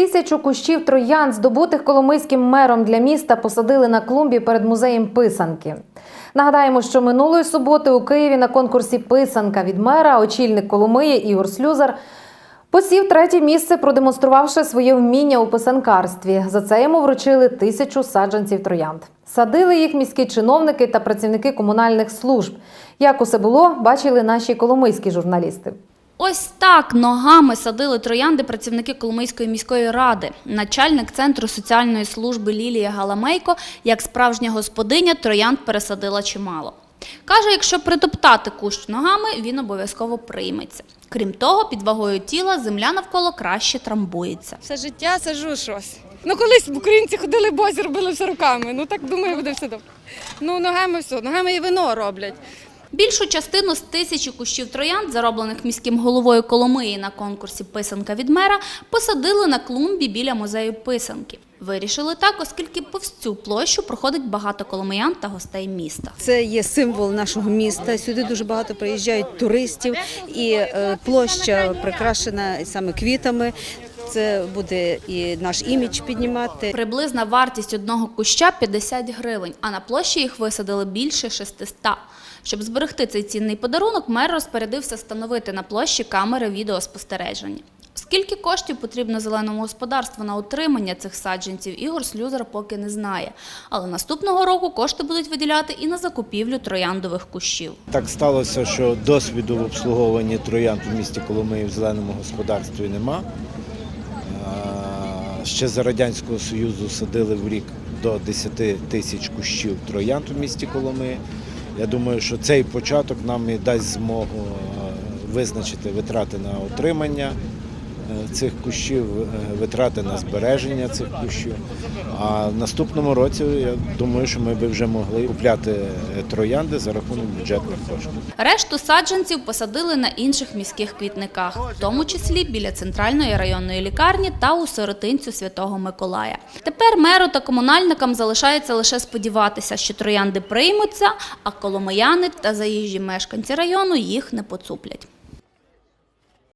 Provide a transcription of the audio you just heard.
тисячу кущів троян, здобутих коломийським мером для міста, посадили на клумбі перед музеєм писанки. Нагадаємо, що минулої суботи у Києві на конкурсі Писанка від мера очільник Коломиї Ігор Слюзар посів третє місце, продемонструвавши своє вміння у писанкарстві. За це йому вручили тисячу саджанців троянд. Садили їх міські чиновники та працівники комунальних служб. Як усе було, бачили наші коломийські журналісти. Ось так ногами садили троянди працівники Коломийської міської ради. Начальник центру соціальної служби Лілія Галамейко, як справжня господиня, троянд пересадила чимало. Каже, якщо притоптати кущ ногами, він обов'язково прийметься. Крім того, під вагою тіла земля навколо краще трамбується. Все життя сажу щось. Ну колись українці ходили босі, робили все руками. Ну так думаю, буде все добре. Ну ногами все, ногами і вино роблять. Більшу частину з тисячі кущів троянд, зароблених міським головою Коломиї на конкурсі Писанка від мера, посадили на клумбі біля музею писанки. Вирішили так, оскільки повз цю площу проходить багато коломиян та гостей міста. Це є символ нашого міста. Сюди дуже багато приїжджають туристів, і е, площа прикрашена саме квітами. Це буде і наш імідж піднімати. Приблизна вартість одного куща 50 гривень, а на площі їх висадили більше 600. Щоб зберегти цей цінний подарунок, мер розпорядився встановити на площі камери відеоспостереження. Скільки коштів потрібно зеленому господарству на утримання цих саджанців, Ігор Слюзер поки не знає. Але наступного року кошти будуть виділяти і на закупівлю трояндових кущів. Так сталося, що досвіду в обслуговуванні троянд у місті Коломиї в зеленому господарстві нема. Ще за Радянського Союзу садили в рік до 10 тисяч кущів троянд у місті Коломиї. Я думаю, що цей початок нам і дасть змогу е, визначити витрати на утримання е, цих кущів, е, витрати на збереження цих кущів. А в наступному році я думаю, що ми би вже могли купляти е, троянди за рахунок бюджетних коштів. Решту саджанців посадили на інших міських квітниках, в тому числі біля центральної районної лікарні та у сиротинцю Святого Миколая. Тепер меру та комунальникам залишається лише сподіватися, що троянди приймуться, а коломияни та заїжджі мешканці району їх не поцуплять.